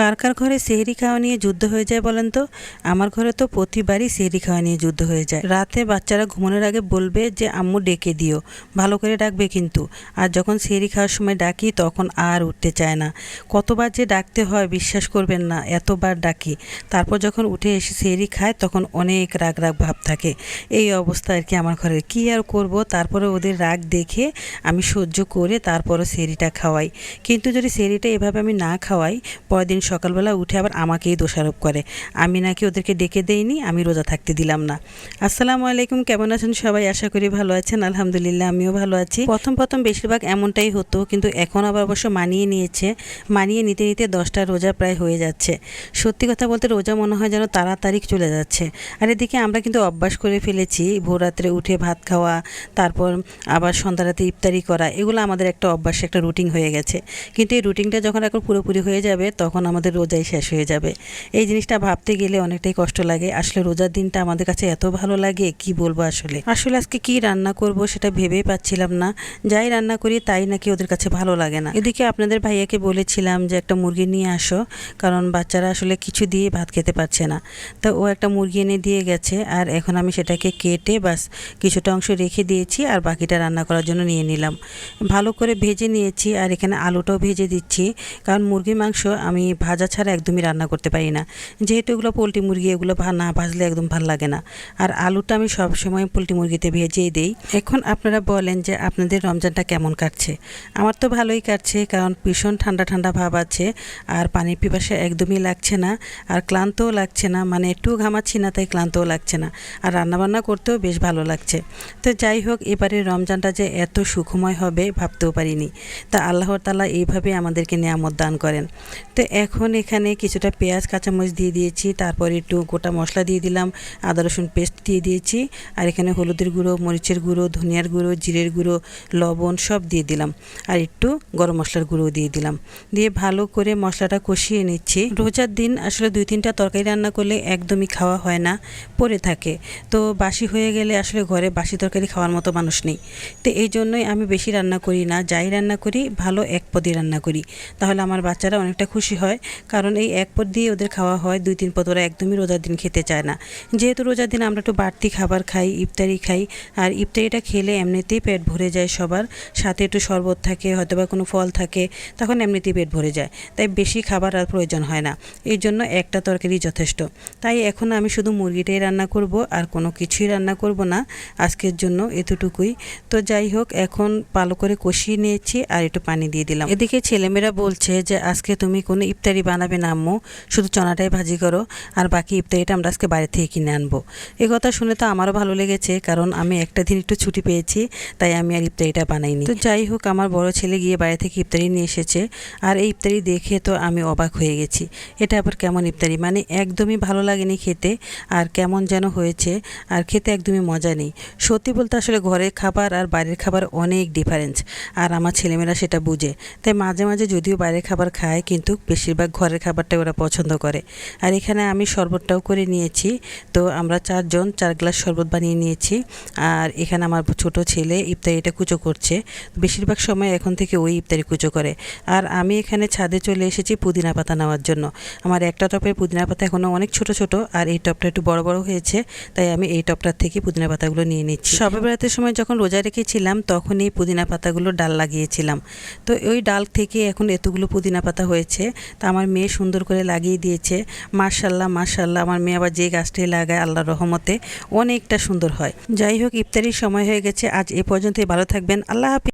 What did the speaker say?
কার কার ঘরে সেহরি খাওয়া নিয়ে যুদ্ধ হয়ে যায় বলেন তো? আমার ঘরে তো প্রতিবারই সেহরি খাওয়া নিয়ে যুদ্ধ হয়ে যায়। রাতে বাচ্চারা ঘুমানোর আগে বলবে যে, আম্মু, ডেকে দিও। ভালো করে ডাকবে কিন্তু। আর যখন সেহরি খাওয়ার সময় ডাকি, তখন আর উঠতে চায় না। কতবার যে ডাকতে হয়, বিশ্বাস করবেন না, এতবার ডাকি। তারপর যখন উঠে এসে সেহরি খায়, তখন অনেক রাগ রাগ ভাব থাকে। এই অবস্থা আর কি আমার ঘরে। কী আর করব? তারপরে ওদের রাগ দেখে আমি সহ্য করে তারপরে সেহরিটা খাওয়াই। কিন্তু যদি সেহরিটা এভাবে আমি না খাওয়াই, পরের দিন সকালবেলা উঠে আবার আমাকেই দোষারোপ করে। আমি নাকি ওদেরকে ডেকে দেইনি, আমি রোজা থাকতে দিলাম না। আসসালামু আলাইকুম, কেমন আছেন সবাই? আশা করি ভালো আছেন, আলহামদুলিল্লাহ আমিও ভালো আছি। প্রথম প্রথম বেশিরভাগ এমনটাই হতো, কিন্তু এখন আবার অবশ্য মানিয়ে নিয়েছে। মানিয়ে নিতে নিতে দশটা রোজা প্রায় হয়ে যাচ্ছে। সত্যি কথা বলতে রোজা মনে হয় যেন তাড়াতাড়ি চলে যাচ্ছে। আর এদিকে আমরা কিন্তু অভ্যাস করে ফেলেছি, ভোররাত্রে উঠে ভাত খাওয়া, তারপর আবার সন্ধ্যা রাতে ইফতারি করা, এগুলো আমাদের একটা অভ্যাস একটা রুটিন হয়ে গেছে। কিন্তু এই রুটিনটা যখন এখন পুরোপুরি হয়ে যাবে, তখন আমাদের রোজাই শেষ হয়ে যাবে। এই জিনিসটা ভাবতে গেলে অনেকটাই কষ্ট লাগে। আসলে রোজার দিনটা আমাদের কাছে এত ভালো লাগে, কি বলব আসলে? আসলে আজকে কি রান্না করব সেটা ভেবেই পাচ্ছিলাম না। যাই রান্না করি তাই নাকি ওদের কাছে ভালো লাগে না। এদিকে আপনাদের ভাইয়াকে বলেছিলাম যে একটা মুরগি নিয়ে আসো, কারণ বাচ্চারা আসলে কিছু দিয়ে ভাত খেতে পারছে না। তো ও একটা মুরগি এনে দিয়ে গেছে, আর এখন আমি সেটাকে কেটে বাস কিছুটা অংশ রেখে দিয়েছি আর বাকিটা রান্না করার জন্য নিয়ে নিলাম। ভালো করে ভেজে নিয়েছি আর এখানে আলুটাও ভেজে দিচ্ছি। কারণ মুরগি মাংস আমি ভাজা ছাড়া একদমই রান্না করতে পারি না। যেহেতু এগুলো পোলট্রি মুরগি, এগুলো না ভাজলে একদম ভালো লাগে না। আর আলুটা আমি সব সময় পোলট্রি মুরগিতে ভেজেই দেই। এখন আপনারা বলেন যে আপনাদের রমজানটা কেমন কাটছে? আমার তো ভালোই কাটছে, কারণ ভীষণ ঠান্ডা ঠান্ডা ভাব আছে, আর পানির পিপাসা একদমই লাগছে না, আর ক্লান্তও লাগছে না মানে একটু ঘামাচ্ছি না, তাই ক্লান্তও লাগছে না, আর রান্নাবান্না করতেও বেশ ভালো লাগছে। তো যাই হোক, এবারে রমজানটা যে এত সুখময় হবে ভাবতেও পারিনি। তা আল্লাহর তালা এইভাবে আমাদেরকে নিয়ামত দান করেন। তো এখন এখানে কিছুটা পেঁয়াজ, কাঁচামরিচ দিয়ে দিয়েছি, তারপর একটু গোটা মশলা দিয়ে দিলাম, আদা, রসুন পেস্ট দিয়ে দিয়েছি, আর এখানে হলুদের গুঁড়ো, মরিচের গুঁড়ো, ধনিয়ার গুঁড়ো, জিরের গুঁড়ো, লবণ সব দিয়ে দিলাম, আর একটু গরম মশলার গুঁড়ো দিয়ে দিলাম। দিয়ে ভালো করে মশলাটা কষিয়ে নিচ্ছি। রোজার দিন আসলে দুই তিনটা তরকারি রান্না করলে একদমই খাওয়া হয় না, পড়ে থাকে। তো বাসি হয়ে গেলে আসলে ঘরে বাসি তরকারি খাওয়ার মতো মানুষ নেই। তো এই জন্যই আমি বেশি রান্না করি না, যাই রান্না করি, ভালো এক পদে রান্না করি। তাহলে আমার বাচ্চারা অনেকটা খুশি হয়। কারণ এই এক পদ দিয়ে ওদের খাওয়া হয়, দুই তিন পদ ওরা একদমই রোজার দিন খেতে চায় না। যেহেতু রোজার দিন আমরা একটু বাড়তি খাবার খাই, ইফতারি খাই, আর ইফতারিটা খেলে এমনিতেই পেট ভরে যায় সবার। সাথে একটু শরবত থাকে হয়তো বা কোনো ফল থাকে, তখন এমনিতেই পেট ভরে যায়। তাই বেশি খাবার আর প্রয়োজন হয় না। এই জন্য একটা তরকারি যথেষ্ট। তাই এখন আমি শুধু মুরগিটাই রান্না করব, আর কোনো কিছুই রান্না করব না। আজকের জন্য এতটুকুই। তো যাই হোক, এখন ভালো করে কষিয়ে নিয়েছি, আর একটু পানি দিয়ে দিলাম। এদিকে ছেলেমেয়েরা বলছে যে, আজকে তুমি কোনো ইফতারি বানাবে না, আম্মু। শুধু চনাটাই ভাজি করো, আর বাকি ইফতারিটা আমরা আজকে বাইরে থেকে কিনে আনব। এ কথা শুনে তো আমারও ভালো লেগেছে, কারণ আমি একটা দিন একটু ছুটি পেয়েছি, তাই আমি আর ইফতারিটা বানাইনি। তো যাই হোক, আমার বড় ছেলে গিয়ে বাইরে থেকে ইফতারি নিয়ে এসেছে, আর এই ইফতারি দেখে তো আমি অবাক হয়ে গেছি। এটা আবার কেমন ইফতারি? মানে একদমই ভালো লাগেনি খেতে, আর কেমন যেন হয়েছে, আর খেতে একদমই মজা নেই। সত্যি বলতে আসলে ঘরের খাবার আর বাইরের খাবার অনেক ডিফারেন্স আর আমার ছেলেমেয়েরা সেটা বুঝে। তাই মাঝে মাঝে যদিও বাইরের খাবার খায়, কিন্তু বেশিরভাগ ঘরের খাবারটাই ওরা পছন্দ করে। আর এখানে আমি শরবতটাও করে নিয়েছি। তো আমরা চারজন, চার গ্লাস শরবত বানিয়ে নিয়েছি। আর এখানে আমার ছোট ছেলে ইফতারিটা কুচো করছে। বেশিরভাগ সময় এখন থেকে ওই ইফতারি কুচো করে। আর আমি এখানে ছাদে চলে এসেছি পুদিনা পাতা নেওয়ার জন্য। আমার একটা টপের পুদিনা পাতা এখনও অনেক ছোট ছোট। আর এই টপটা একটু বড় বড় হয়েছে। তাই আমি এই টপটার থেকে পুদিনা পাতাগুলো নিয়ে নিচ্ছি। সবে বেড়াতের সময় যখন রোজা রেখেছিলাম তখন এই পুদিনা পাতাগুলো ডাল লাগিয়েছিলাম। তো ওই ডাল থেকে এখন এতগুলো পুদিনা পাতা হয়েছে। তা আমার মেয়ে সুন্দর করে লাগিয়ে দিয়েছে। মার্শাল্লাহ মার্শাল্লাহ আমার মেয়ে আবার যে গাছটি লাগায় আল্লাহ রহমতে অনেকটা সুন্দর হয়। যাই হোক, ইফতারির সময় হয়ে গেছে। আজ এ পর্যন্তই। ভালো থাকবেন। আল্লাহ হাফিজ।